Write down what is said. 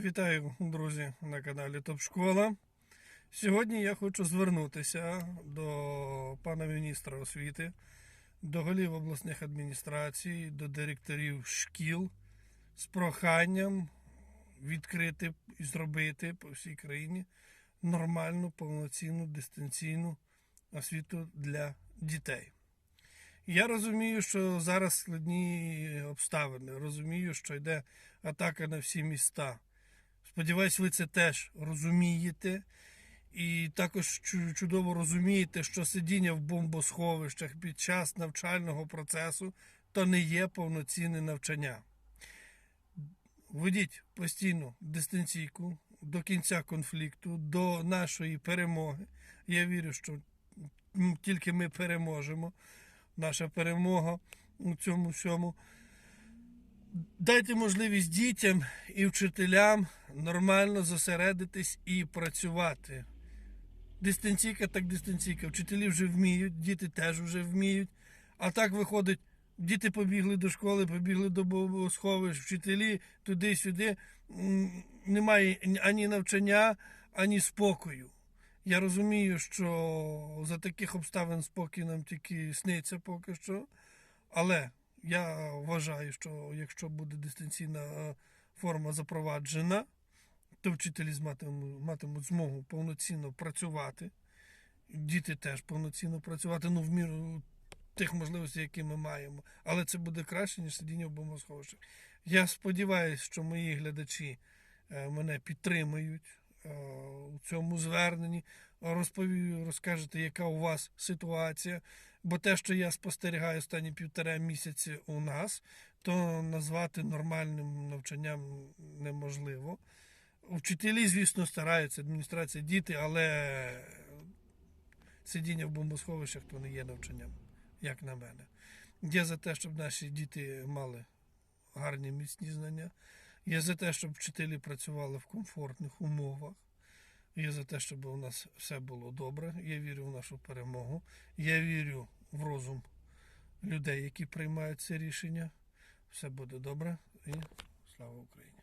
Вітаю, друзі, на каналі Топ Школа. Сьогодні я хочу звернутися до пана міністра освіти, до голів обласних адміністрацій, до директорів шкіл з проханням відкрити і зробити по всій країні нормальну, повноцінну дистанційну освіту для дітей. Я розумію, що зараз складні обставини. Розумію, що йде атака на всі міста. Сподіваюсь, ви це теж розумієте. І також чудово розумієте, що сидіння в бомбосховищах під час навчального процесу то не є повноцінне навчання. Ведіть постійно дистанційку до кінця конфлікту, до нашої перемоги. Я вірю, що тільки ми переможемо. Наша перемога у цьому всьому. Дайте можливість дітям і вчителям нормально зосередитись і працювати. Дистанційка так дистанційка. Вчителі вже вміють, діти теж вже вміють. А так виходить, діти побігли до школи, побігли до бомбосховищ, вчителі туди-сюди. Немає ані навчання, ані спокою. Я розумію, що за таких обставин спокій нам тільки сниться поки що. Але я вважаю, що якщо буде дистанційна е, форма запроваджена, то вчителі матимуть, змогу повноцінно працювати. Діти теж повноцінно працювати, ну в міру тих можливостей, які ми маємо. Але це буде краще, ніж сидіння в бомбосховищах. Я сподіваюся, що мої глядачі е, мене підтримають е, у цьому зверненні. Розповію, розкажете, яка у вас ситуація. Бо те, що я спостерігаю останні півтора місяці у нас, то назвати нормальним навчанням неможливо. Вчителі, звісно, стараються, адміністрація, діти, але сидіння в бомбосховищах то не є навчанням, як на мене. Я за те, щоб наші діти мали гарні міцні знання. Я за те, щоб вчителі працювали в комфортних умовах. Я за те, щоб у нас все було добре. Я вірю в нашу перемогу. Я вірю в розум людей, які приймають це рішення. Все буде добре і слава Україні!